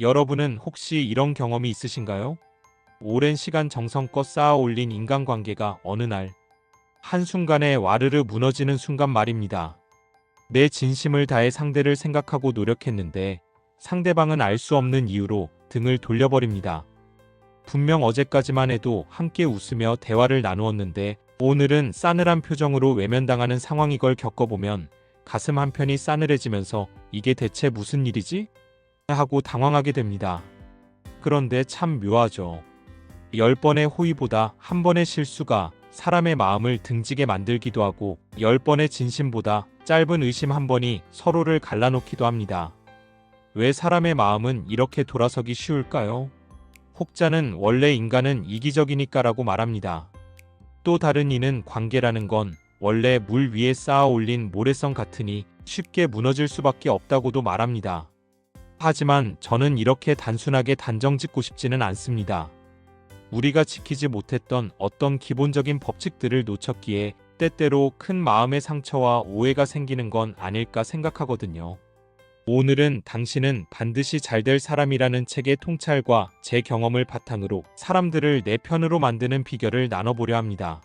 여러분은 혹시 이런 경험이 있으신가요? 오랜 시간 정성껏 쌓아 올린 인간관계가 어느 날 한순간에 와르르 무너지는 순간 말입니다. 내 진심을 다해 상대를 생각하고 노력했는데 상대방은 알 수 없는 이유로 등을 돌려버립니다. 분명 어제까지만 해도 함께 웃으며 대화를 나누었는데 오늘은 싸늘한 표정으로 외면당하는 상황이걸 겪어보면 가슴 한편이 싸늘해지면서 이게 대체 무슨 일이지? 하고 당황하게 됩니다. 그런데 참 묘하죠. 열 번의 호의보다 한 번의 실수가 사람의 마음을 등지게 만들기도 하고 열 번의 진심보다 짧은 의심 한 번이 서로를 갈라놓기도 합니다. 왜 사람의 마음은 이렇게 돌아서기 쉬울까요? 혹자는 원래 인간은 이기적이니까라고 말합니다. 또 다른 이는 관계라는 건 원래 물 위에 쌓아 올린 모래성 같으니 쉽게 무너질 수밖에 없다고도 말합니다. 하지만 저는 이렇게 단순하게 단정 짓고 싶지는 않습니다. 우리가 지키지 못했던 어떤 기본적인 법칙들을 놓쳤기에 때때로 큰 마음의 상처와 오해가 생기는 건 아닐까 생각하거든요. 오늘은 당신은 반드시 잘 될 사람이라는 책의 통찰과 제 경험을 바탕으로 사람들을 내 편으로 만드는 비결을 나눠보려 합니다.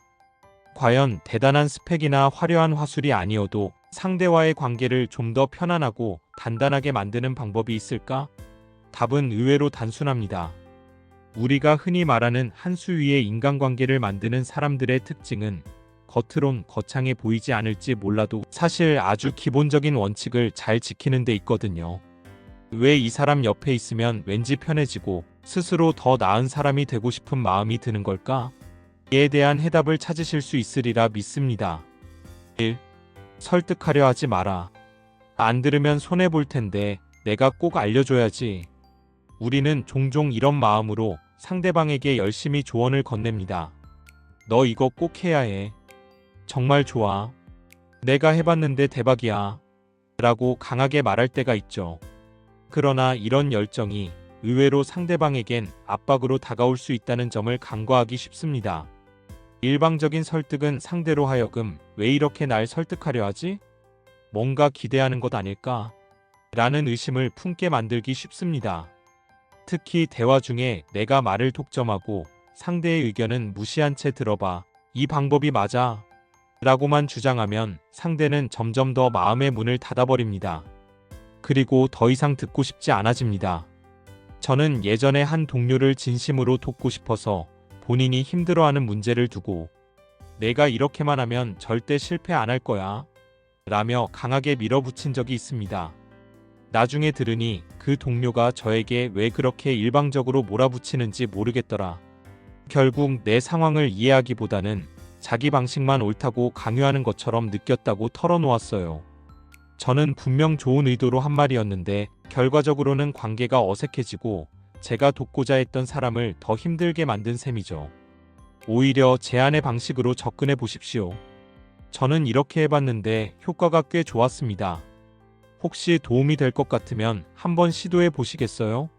과연 대단한 스펙이나 화려한 화술이 아니어도 상대와의 관계를 좀 더 편안하고 단단하게 만드는 방법이 있을까? 답은 의외로 단순합니다. 우리가 흔히 말하는 한 수 위의 인간관계를 만드는 사람들의 특징은 겉으론 거창해 보이지 않을지 몰라도 사실 아주 기본적인 원칙을 잘 지키는 데 있거든요. 왜 이 사람 옆에 있으면 왠지 편해지고 스스로 더 나은 사람이 되고 싶은 마음이 드는 걸까? 이에 대한 해답을 찾으실 수 있으리라 믿습니다. 1. 설득하려 하지 마라. 안 들으면 손해볼 텐데 내가 꼭 알려줘야지. 우리는 종종 이런 마음으로 상대방에게 열심히 조언을 건넵니다. 너 이거 꼭 해야 해. 정말 좋아. 내가 해봤는데 대박이야. 라고 강하게 말할 때가 있죠. 그러나 이런 열정이 의외로 상대방에겐 압박으로 다가올 수 있다는 점을 간과하기 쉽습니다. 일방적인 설득은 상대로 하여금 왜 이렇게 날 설득하려 하지? 뭔가 기대하는 것 아닐까? 라는 의심을 품게 만들기 쉽습니다. 특히 대화 중에 내가 말을 독점하고 상대의 의견은 무시한 채 들어봐. 이 방법이 맞아. 라고만 주장하면 상대는 점점 더 마음의 문을 닫아버립니다. 그리고 더 이상 듣고 싶지 않아집니다. 저는 예전에 한 동료를 진심으로 돕고 싶어서 본인이 힘들어하는 문제를 두고 내가 이렇게만 하면 절대 실패 안 할 거야. 라며 강하게 밀어붙인 적이 있습니다. 나중에 들으니 그 동료가 저에게 왜 그렇게 일방적으로 몰아붙이는지 모르겠더라. 결국 내 상황을 이해하기보다는 자기 방식만 옳다고 강요하는 것처럼 느꼈다고 털어놓았어요. 저는 분명 좋은 의도로 한 말이었는데 결과적으로는 관계가 어색해지고 제가 돕고자 했던 사람을 더 힘들게 만든 셈이죠. 오히려 제안의 방식으로 접근해 보십시오. 저는 이렇게 해봤는데 효과가 꽤 좋았습니다. 혹시 도움이 될 것 같으면 한번 시도해 보시겠어요?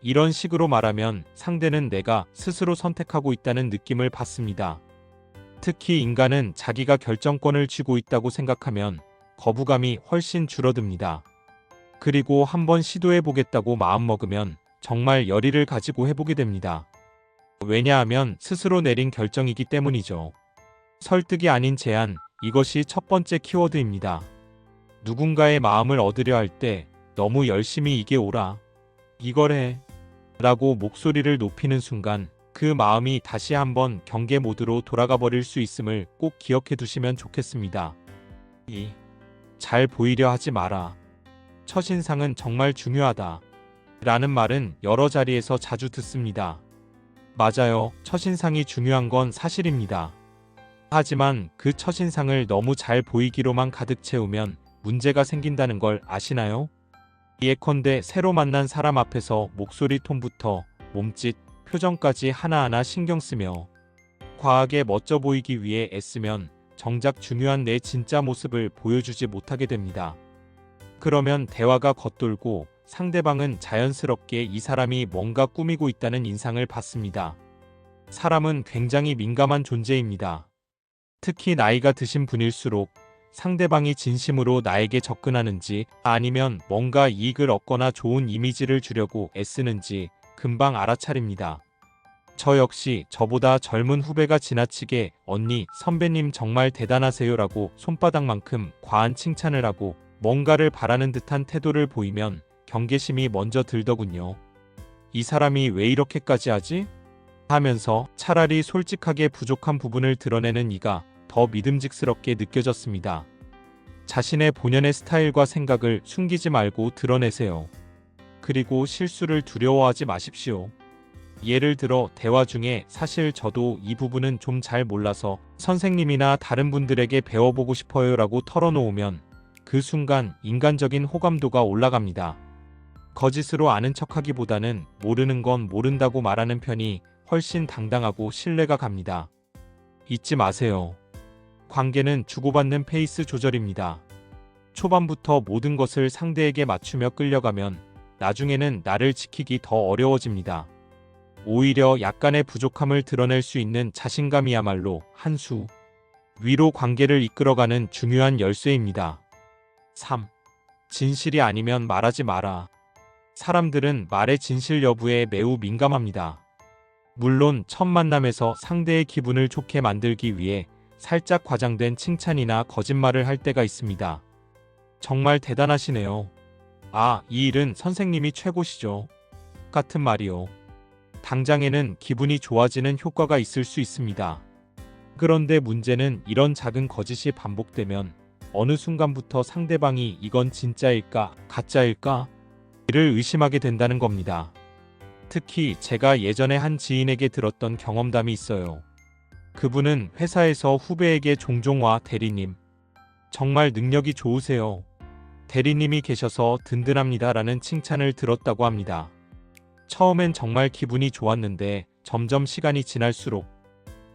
이런 식으로 말하면 상대는 내가 스스로 선택하고 있다는 느낌을 받습니다. 특히 인간은 자기가 결정권을 쥐고 있다고 생각하면 거부감이 훨씬 줄어듭니다. 그리고 한번 시도해 보겠다고 마음먹으면 정말 열의를 가지고 해보게 됩니다. 왜냐하면 스스로 내린 결정이기 때문이죠. 설득이 아닌 제안, 이것이 첫 번째 키워드입니다. 누군가의 마음을 얻으려 할 때 너무 열심히 이게 오라. 이걸 해. 라고 목소리를 높이는 순간 그 마음이 다시 한번 경계 모드로 돌아가 버릴 수 있음을 꼭 기억해 두시면 좋겠습니다. 2. 잘 보이려 하지 마라. 첫인상은 정말 중요하다. 라는 말은 여러 자리에서 자주 듣습니다. 맞아요. 첫인상이 중요한 건 사실입니다. 하지만 그 첫인상을 너무 잘 보이기로만 가득 채우면 문제가 생긴다는 걸 아시나요? 예컨대 새로 만난 사람 앞에서 목소리 톤부터 몸짓, 표정까지 하나하나 신경 쓰며 과하게 멋져 보이기 위해 애쓰면 정작 중요한 내 진짜 모습을 보여주지 못하게 됩니다. 그러면 대화가 겉돌고 상대방은 자연스럽게 이 사람이 뭔가 꾸미고 있다는 인상을 받습니다. 사람은 굉장히 민감한 존재입니다. 특히 나이가 드신 분일수록 상대방이 진심으로 나에게 접근하는지 아니면 뭔가 이익을 얻거나 좋은 이미지를 주려고 애쓰는지 금방 알아차립니다. 저 역시 저보다 젊은 후배가 지나치게 언니, 선배님 정말 대단하세요 라고 손바닥만큼 과한 칭찬을 하고 뭔가를 바라는 듯한 태도를 보이면 경계심이 먼저 들더군요. 이 사람이 왜 이렇게까지 하지? 하면서 차라리 솔직하게 부족한 부분을 드러내는 이가 더 믿음직스럽게 느껴졌습니다. 자신의 본연의 스타일과 생각을 숨기지 말고 드러내세요. 그리고 실수를 두려워하지 마십시오. 예를 들어 대화 중에 사실 저도 이 부분은 좀 잘 몰라서 선생님이나 다른 분들에게 배워보고 싶어요라고 털어놓으면 그 순간 인간적인 호감도가 올라갑니다. 거짓으로 아는 척하기보다는 모르는 건 모른다고 말하는 편이 훨씬 당당하고 신뢰가 갑니다. 잊지 마세요. 관계는 주고받는 페이스 조절입니다. 초반부터 모든 것을 상대에게 맞추며 끌려가면 나중에는 나를 지키기 더 어려워집니다. 오히려 약간의 부족함을 드러낼 수 있는 자신감이야말로 한 수. 위로 관계를 이끌어가는 중요한 열쇠입니다. 3. 진실이 아니면 말하지 마라. 사람들은 말의 진실 여부에 매우 민감합니다. 물론 첫 만남에서 상대의 기분을 좋게 만들기 위해 살짝 과장된 칭찬이나 거짓말을 할 때가 있습니다. 정말 대단하시네요. 아, 이 일은 선생님이 최고시죠. 같은 말이요. 당장에는 기분이 좋아지는 효과가 있을 수 있습니다. 그런데 문제는 이런 작은 거짓이 반복되면 어느 순간부터 상대방이 이건 진짜일까, 가짜일까? 이를 의심하게 된다는 겁니다. 특히 제가 예전에 한 지인에게 들었던 경험담이 있어요. 그분은 회사에서 후배에게 종종 와 대리님, 정말 능력이 좋으세요. 대리님이 계셔서 든든합니다 라는 칭찬을 들었다고 합니다. 처음엔 정말 기분이 좋았는데 점점 시간이 지날수록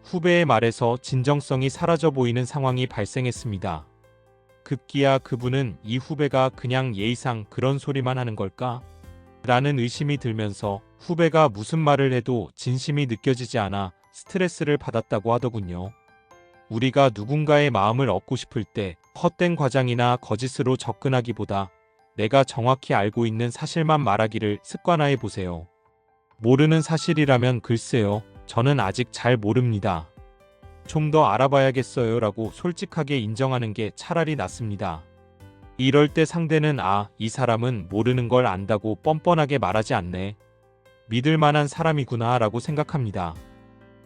후배의 말에서 진정성이 사라져 보이는 상황이 발생했습니다. 급기야 그분은 이 후배가 그냥 예의상 그런 소리만 하는 걸까? 라는 의심이 들면서 후배가 무슨 말을 해도 진심이 느껴지지 않아 스트레스를 받았다고 하더군요. 우리가 누군가의 마음을 얻고 싶을 때 헛된 과장이나 거짓으로 접근하기보다 내가 정확히 알고 있는 사실만 말하기를 습관화해 보세요. 모르는 사실이라면 글쎄요. 저는 아직 잘 모릅니다. 좀 더 알아봐야겠어요 라고 솔직하게 인정하는 게 차라리 낫습니다. 이럴 때 상대는 아, 이 사람은 모르는 걸 안다고 뻔뻔하게 말하지 않네. 믿을 만한 사람이구나 라고 생각합니다.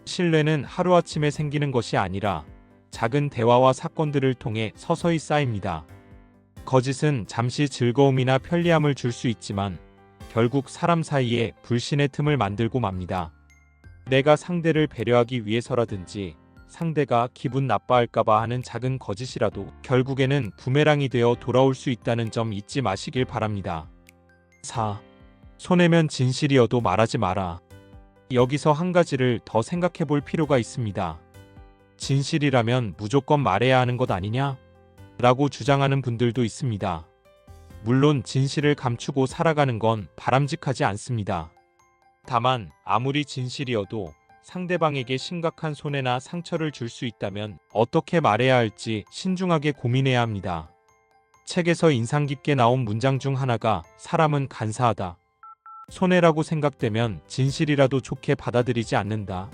신뢰는 하루아침에 생기는 것이 아니라 작은 대화와 사건들을 통해 서서히 쌓입니다. 거짓은 잠시 즐거움이나 편리함을 줄 수 있지만 결국 사람 사이에 불신의 틈을 만들고 맙니다. 내가 상대를 배려하기 위해서라든지 상대가 기분 나빠할까봐 하는 작은 거짓이라도 결국에는 부메랑이 되어 돌아올 수 있다는 점 잊지 마시길 바랍니다. 4. 손해면 진실이어도 말하지 마라. 여기서 한 가지를 더 생각해 볼 필요가 있습니다. 진실이라면 무조건 말해야 하는 것 아니냐? 라고 주장하는 분들도 있습니다. 물론 진실을 감추고 살아가는 건 바람직하지 않습니다. 다만 아무리 진실이어도 상대방에게 심각한 손해나 상처를 줄 수 있다면 어떻게 말해야 할지 신중하게 고민해야 합니다. 책에서 인상 깊게 나온 문장 중 하나가 사람은 간사하다. 손해라고 생각되면 진실이라도 좋게 받아들이지 않는다.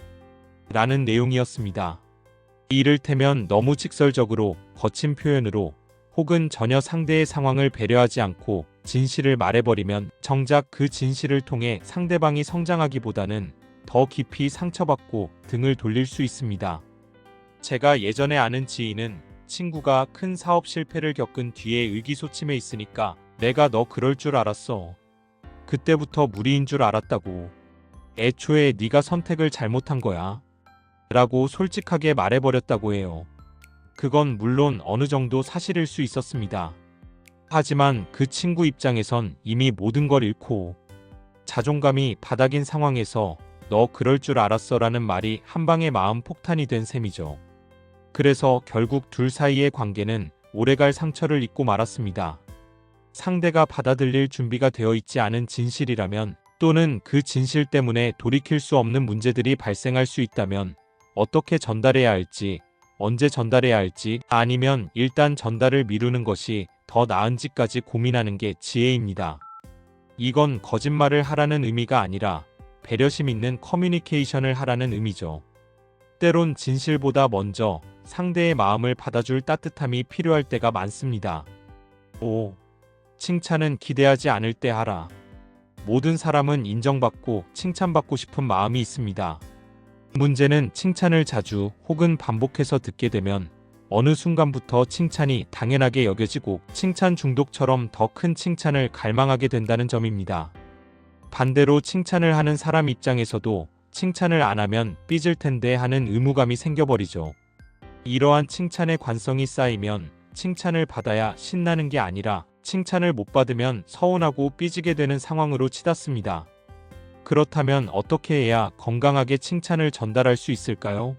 라는 내용이었습니다. 이를테면 너무 직설적으로 거친 표현으로 혹은 전혀 상대의 상황을 배려하지 않고 진실을 말해버리면 정작 그 진실을 통해 상대방이 성장하기보다는 더 깊이 상처받고 등을 돌릴 수 있습니다. 제가 예전에 아는 지인은 친구가 큰 사업 실패를 겪은 뒤에 의기소침해 있으니까 내가 너 그럴 줄 알았어. 그때부터 무리인 줄 알았다고. 애초에 네가 선택을 잘못한 거야. 라고 솔직하게 말해버렸다고 해요. 그건 물론 어느 정도 사실일 수 있었습니다. 하지만 그 친구 입장에선 이미 모든 걸 잃고 자존감이 바닥인 상황에서 너 그럴 줄 알았어 라는 말이 한 방에 마음 폭탄이 된 셈이죠. 그래서 결국 둘 사이의 관계는 오래갈 상처를 잊고 말았습니다. 상대가 받아들일 준비가 되어 있지 않은 진실이라면 또는 그 진실 때문에 돌이킬 수 없는 문제들이 발생할 수 있다면 어떻게 전달해야 할지 언제 전달해야 할지 아니면 일단 전달을 미루는 것이 더 나은지까지 고민하는 게 지혜입니다. 이건 거짓말을 하라는 의미가 아니라 배려심 있는 커뮤니케이션을 하라는 의미죠. 때론 진실보다 먼저 상대의 마음을 받아줄 따뜻함이 필요할 때가 많습니다. 5. 칭찬은 기대하지 않을 때 하라. 모든 사람은 인정받고 칭찬받고 싶은 마음이 있습니다. 문제는 칭찬을 자주 혹은 반복해서 듣게 되면 어느 순간부터 칭찬이 당연하게 여겨지고 칭찬 중독처럼 더 큰 칭찬을 갈망하게 된다는 점입니다. 반대로 칭찬을 하는 사람 입장에서도 칭찬을 안 하면 삐질 텐데 하는 의무감이 생겨버리죠. 이러한 칭찬의 관성이 쌓이면 칭찬을 받아야 신나는 게 아니라 칭찬을 못 받으면 서운하고 삐지게 되는 상황으로 치닫습니다. 그렇다면 어떻게 해야 건강하게 칭찬을 전달할 수 있을까요?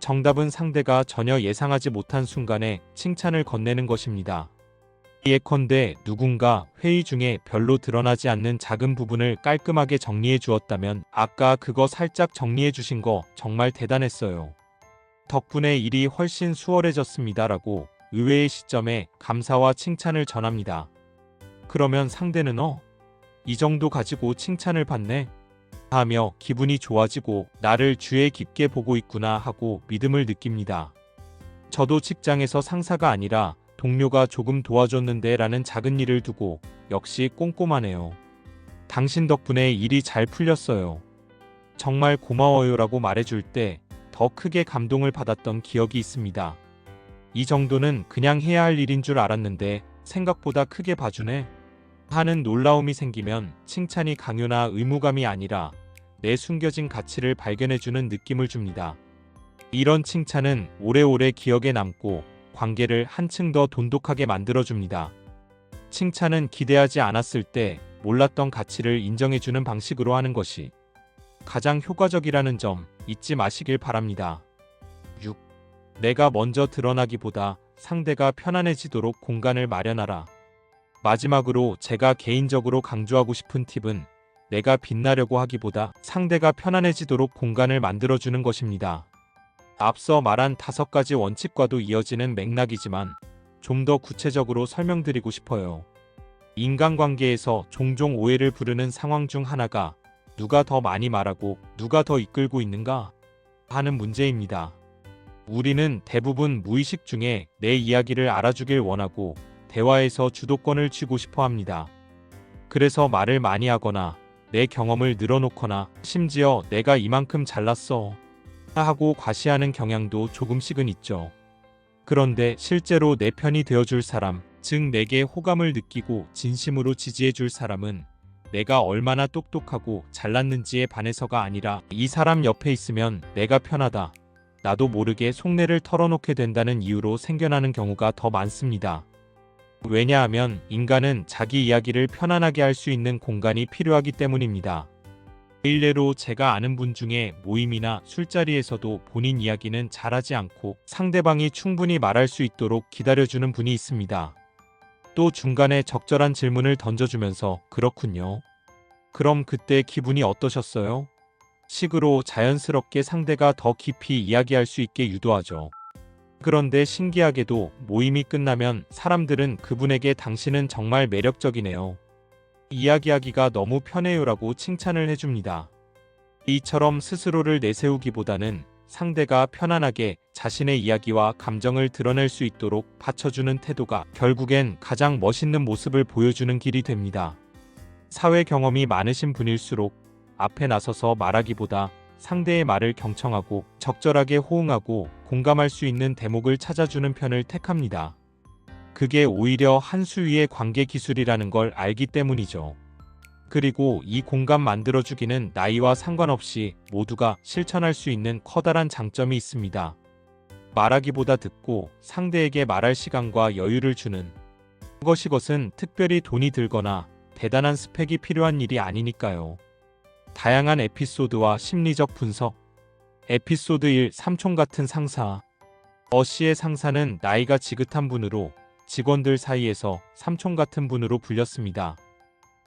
정답은 상대가 전혀 예상하지 못한 순간에 칭찬을 건네는 것입니다. 예컨대 누군가 회의 중에 별로 드러나지 않는 작은 부분을 깔끔하게 정리해 주었다면 아까 그거 살짝 정리해 주신 거 정말 대단했어요. 덕분에 일이 훨씬 수월해졌습니다. 라고 의외의 시점에 감사와 칭찬을 전합니다. 그러면 상대는 어? 이 정도 가지고 칭찬을 받네? 하며 기분이 좋아지고 나를 주의 깊게 보고 있구나 하고 믿음을 느낍니다. 저도 직장에서 상사가 아니라 동료가 조금 도와줬는데 라는 작은 일을 두고 역시 꼼꼼하네요. 당신 덕분에 일이 잘 풀렸어요. 정말 고마워요 라고 말해줄 때 더 크게 감동을 받았던 기억이 있습니다. 이 정도는 그냥 해야 할 일인 줄 알았는데 생각보다 크게 봐주네. 하는 놀라움이 생기면 칭찬이 강요나 의무감이 아니라 내 숨겨진 가치를 발견해주는 느낌을 줍니다. 이런 칭찬은 오래오래 기억에 남고 관계를 한층 더 돈독하게 만들어줍니다. 칭찬은 기대하지 않았을 때 몰랐던 가치를 인정해주는 방식으로 하는 것이 가장 효과적이라는 점 잊지 마시길 바랍니다. 6. 내가 먼저 드러나기보다 상대가 편안해지도록 공간을 마련하라. 마지막으로 제가 개인적으로 강조하고 싶은 팁은 내가 빛나려고 하기보다 상대가 편안해지도록 공간을 만들어주는 것입니다. 앞서 말한 다섯 가지 원칙과도 이어지는 맥락이지만 좀 더 구체적으로 설명드리고 싶어요. 인간관계에서 종종 오해를 부르는 상황 중 하나가 누가 더 많이 말하고 누가 더 이끌고 있는가 하는 문제입니다. 우리는 대부분 무의식 중에 내 이야기를 알아주길 원하고 대화에서 주도권을 쥐고 싶어 합니다. 그래서 말을 많이 하거나 내 경험을 늘어놓거나 심지어 내가 이만큼 잘났어 하고 과시하는 경향도 조금씩은 있죠. 그런데 실제로 내 편이 되어줄 사람, 즉 내게 호감을 느끼고 진심으로 지지해줄 사람은 내가 얼마나 똑똑하고 잘났는지에 반해서가 아니라 이 사람 옆에 있으면 내가 편하다. 나도 모르게 속내를 털어놓게 된다는 이유로 생겨나는 경우가 더 많습니다. 왜냐하면 인간은 자기 이야기를 편안하게 할 수 있는 공간이 필요하기 때문입니다. 일례로 제가 아는 분 중에 모임이나 술자리에서도 본인 이야기는 잘하지 않고 상대방이 충분히 말할 수 있도록 기다려주는 분이 있습니다. 또 중간에 적절한 질문을 던져주면서 그렇군요. 그럼 그때 기분이 어떠셨어요? 식으로 자연스럽게 상대가 더 깊이 이야기할 수 있게 유도하죠. 그런데 신기하게도 모임이 끝나면 사람들은 그분에게 당신은 정말 매력적이네요. 이야기하기가 너무 편해요라고 칭찬을 해줍니다. 이처럼 스스로를 내세우기보다는 상대가 편안하게 자신의 이야기와 감정을 드러낼 수 있도록 받쳐주는 태도가 결국엔 가장 멋있는 모습을 보여주는 길이 됩니다. 사회 경험이 많으신 분일수록 앞에 나서서 말하기보다 상대의 말을 경청하고 적절하게 호응하고 공감할 수 있는 대목을 찾아주는 편을 택합니다. 그게 오히려 한 수 위의 관계 기술이라는 걸 알기 때문이죠. 그리고 이 공간 만들어주기는 나이와 상관없이 모두가 실천할 수 있는 커다란 장점이 있습니다. 말하기보다 듣고 상대에게 말할 시간과 여유를 주는 것이 것은 특별히 돈이 들거나 대단한 스펙이 필요한 일이 아니니까요. 다양한 에피소드와 심리적 분석 에피소드 1 삼촌 같은 상사 어 씨의 상사는 나이가 지긋한 분으로 직원들 사이에서 삼촌 같은 분으로 불렸습니다.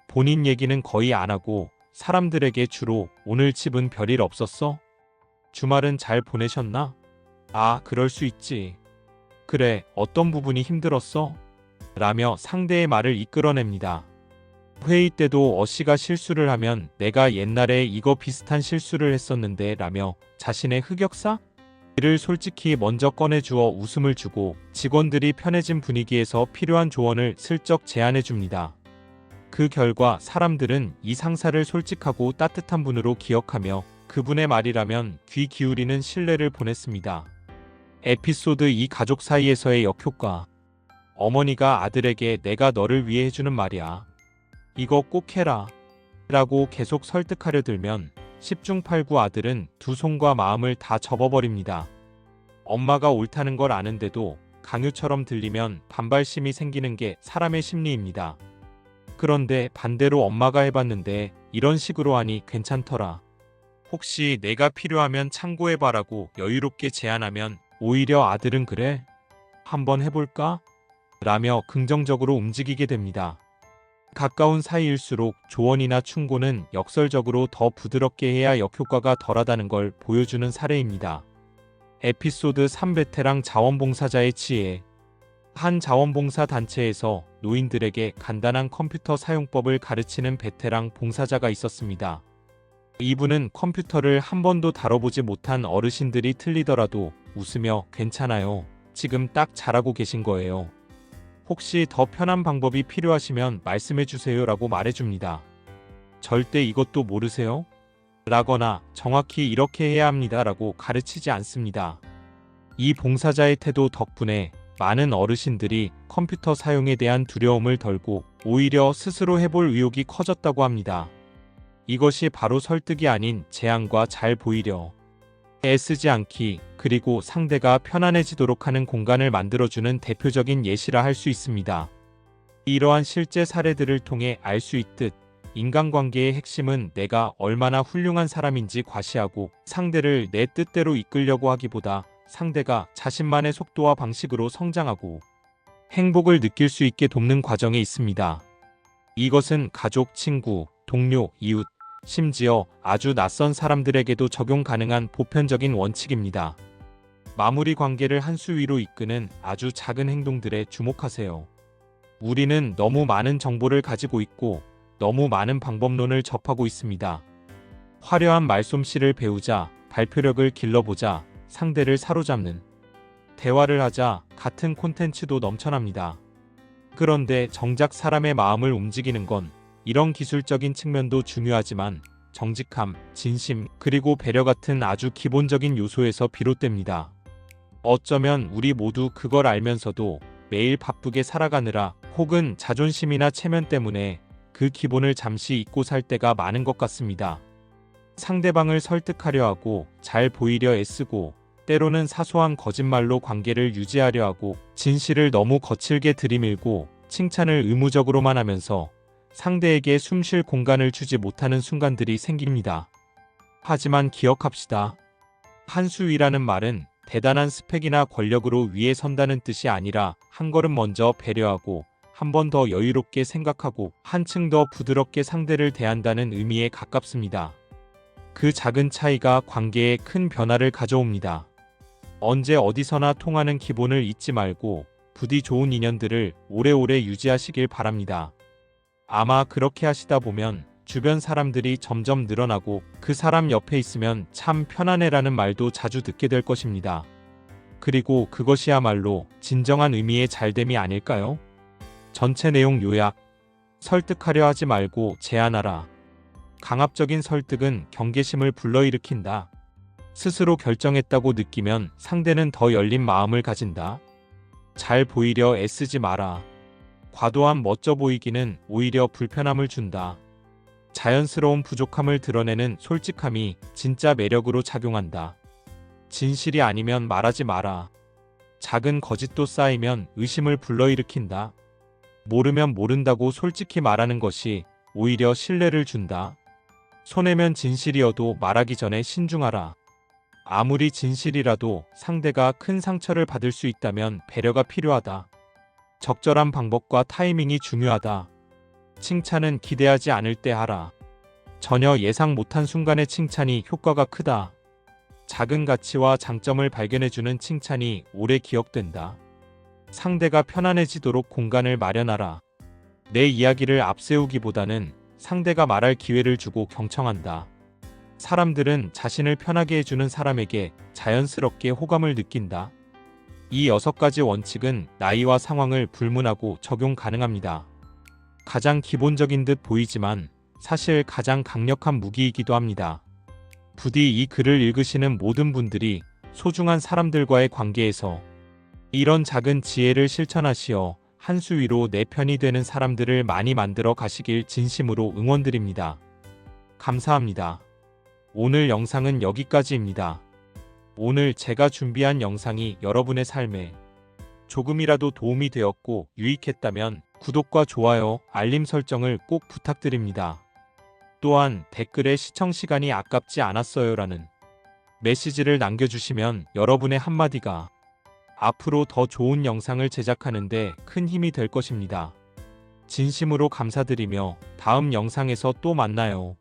본인 얘기는 거의 안 하고 사람들에게 주로 오늘 집은 별일 없었어? 주말은 잘 보내셨나? 아, 그럴 수 있지. 그래, 어떤 부분이 힘들었어? 라며 상대의 말을 이끌어냅니다. 회의 때도 어씨가 실수를 하면 내가 옛날에 이거 비슷한 실수를 했었는데 라며 자신의 흑역사? 를 솔직히 먼저 꺼내주어 웃음을 주고 직원들이 편해진 분위기에서 필요한 조언을 슬쩍 제안해 줍니다. 그 결과 사람들은 이 상사를 솔직하고 따뜻한 분으로 기억하며 그분의 말이라면 귀 기울이는 신뢰를 보냈습니다. 에피소드 2 가족 사이에서의 역효과 어머니가 아들에게 내가 너를 위해 해주는 말이야. 이거 꼭 해라. 라고 계속 설득하려 들면 10중 8구 아들은 두 손과 마음을 다 접어버립니다. 엄마가 옳다는 걸 아는데도 강요처럼 들리면 반발심이 생기는 게 사람의 심리입니다. 그런데 반대로 엄마가 해봤는데 이런 식으로 하니 괜찮더라. 혹시 내가 필요하면 참고해봐라고 여유롭게 제안하면 오히려 아들은 그래? 한번 해볼까? 라며 긍정적으로 움직이게 됩니다. 가까운 사이일수록 조언이나 충고는 역설적으로 더 부드럽게 해야 역효과가 덜하다는 걸 보여주는 사례입니다. 에피소드 3 베테랑 자원봉사자의 지혜 한 자원봉사 단체에서 노인들에게 간단한 컴퓨터 사용법을 가르치는 베테랑 봉사자가 있었습니다. 이분은 컴퓨터를 한 번도 다뤄보지 못한 어르신들이 틀리더라도 웃으며 괜찮아요. 지금 딱 잘하고 계신 거예요. 혹시 더 편한 방법이 필요하시면 말씀해 주세요 라고 말해줍니다. 절대 이것도 모르세요? 라거나 정확히 이렇게 해야 합니다 라고 가르치지 않습니다. 이 봉사자의 태도 덕분에 많은 어르신들이 컴퓨터 사용에 대한 두려움을 덜고 오히려 스스로 해볼 의욕이 커졌다고 합니다. 이것이 바로 설득이 아닌 제안과 잘 보이려 애쓰지 않기 그리고 상대가 편안해지도록 하는 공간을 만들어주는 대표적인 예시라 할 수 있습니다. 이러한 실제 사례들을 통해 알 수 있듯 인간관계의 핵심은 내가 얼마나 훌륭한 사람인지 과시하고 상대를 내 뜻대로 이끌려고 하기보다 상대가 자신만의 속도와 방식으로 성장하고 행복을 느낄 수 있게 돕는 과정에 있습니다. 이것은 가족, 친구, 동료, 이웃, 심지어 아주 낯선 사람들에게도 적용 가능한 보편적인 원칙입니다. 마무리 관계를 한 수 위로 이끄는 아주 작은 행동들에 주목하세요. 우리는 너무 많은 정보를 가지고 있고 너무 많은 방법론을 접하고 있습니다. 화려한 말솜씨를 배우자, 발표력을 길러보자, 상대를 사로잡는 대화를 하자 같은 콘텐츠도 넘쳐납니다. 그런데 정작 사람의 마음을 움직이는 건 이런 기술적인 측면도 중요하지만 정직함, 진심, 그리고 배려 같은 아주 기본적인 요소에서 비롯됩니다. 어쩌면 우리 모두 그걸 알면서도 매일 바쁘게 살아가느라 혹은 자존심이나 체면 때문에 그 기본을 잠시 잊고 살 때가 많은 것 같습니다. 상대방을 설득하려 하고 잘 보이려 애쓰고 때로는 사소한 거짓말로 관계를 유지하려 하고 진실을 너무 거칠게 들이밀고 칭찬을 의무적으로만 하면서 상대에게 숨 쉴 공간을 주지 못하는 순간들이 생깁니다. 하지만 기억합시다. 한수위라는 말은 대단한 스펙이나 권력으로 위에 선다는 뜻이 아니라 한 걸음 먼저 배려하고 한 번 더 여유롭게 생각하고 한층 더 부드럽게 상대를 대한다는 의미에 가깝습니다. 그 작은 차이가 관계에 큰 변화를 가져옵니다. 언제 어디서나 통하는 기본을 잊지 말고 부디 좋은 인연들을 오래오래 유지하시길 바랍니다. 아마 그렇게 하시다 보면 주변 사람들이 점점 늘어나고 그 사람 옆에 있으면 참 편안해라는 말도 자주 듣게 될 것입니다. 그리고 그것이야말로 진정한 의미의 잘됨이 아닐까요? 전체 내용 요약. 설득하려 하지 말고 제안하라. 강압적인 설득은 경계심을 불러일으킨다. 스스로 결정했다고 느끼면 상대는 더 열린 마음을 가진다. 잘 보이려 애쓰지 마라. 과도한 멋져 보이기는 오히려 불편함을 준다. 자연스러운 부족함을 드러내는 솔직함이 진짜 매력으로 작용한다. 진실이 아니면 말하지 마라. 작은 거짓도 쌓이면 의심을 불러일으킨다. 모르면 모른다고 솔직히 말하는 것이 오히려 신뢰를 준다. 손해면 진실이어도 말하기 전에 신중하라. 아무리 진실이라도 상대가 큰 상처를 받을 수 있다면 배려가 필요하다. 적절한 방법과 타이밍이 중요하다. 칭찬은 기대하지 않을 때 하라. 전혀 예상 못한 순간의 칭찬이 효과가 크다. 작은 가치와 장점을 발견해주는 칭찬이 오래 기억된다. 상대가 편안해지도록 공간을 마련하라. 내 이야기를 앞세우기보다는 상대가 말할 기회를 주고 경청한다. 사람들은 자신을 편하게 해주는 사람에게 자연스럽게 호감을 느낀다. 이 여섯 가지 원칙은 나이와 상황을 불문하고 적용 가능합니다. 가장 기본적인 듯 보이지만 사실 가장 강력한 무기이기도 합니다. 부디 이 글을 읽으시는 모든 분들이 소중한 사람들과의 관계에서 이런 작은 지혜를 실천하시어 한 수 위로 내 편이 되는 사람들을 많이 만들어 가시길 진심으로 응원드립니다. 감사합니다. 오늘 영상은 여기까지입니다. 오늘 제가 준비한 영상이 여러분의 삶에 조금이라도 도움이 되었고 유익했다면 구독과 좋아요, 알림 설정을 꼭 부탁드립니다. 또한 댓글에 시청 시간이 아깝지 않았어요라는 메시지를 남겨주시면 여러분의 한마디가 앞으로 더 좋은 영상을 제작하는데 큰 힘이 될 것입니다. 진심으로 감사드리며 다음 영상에서 또 만나요.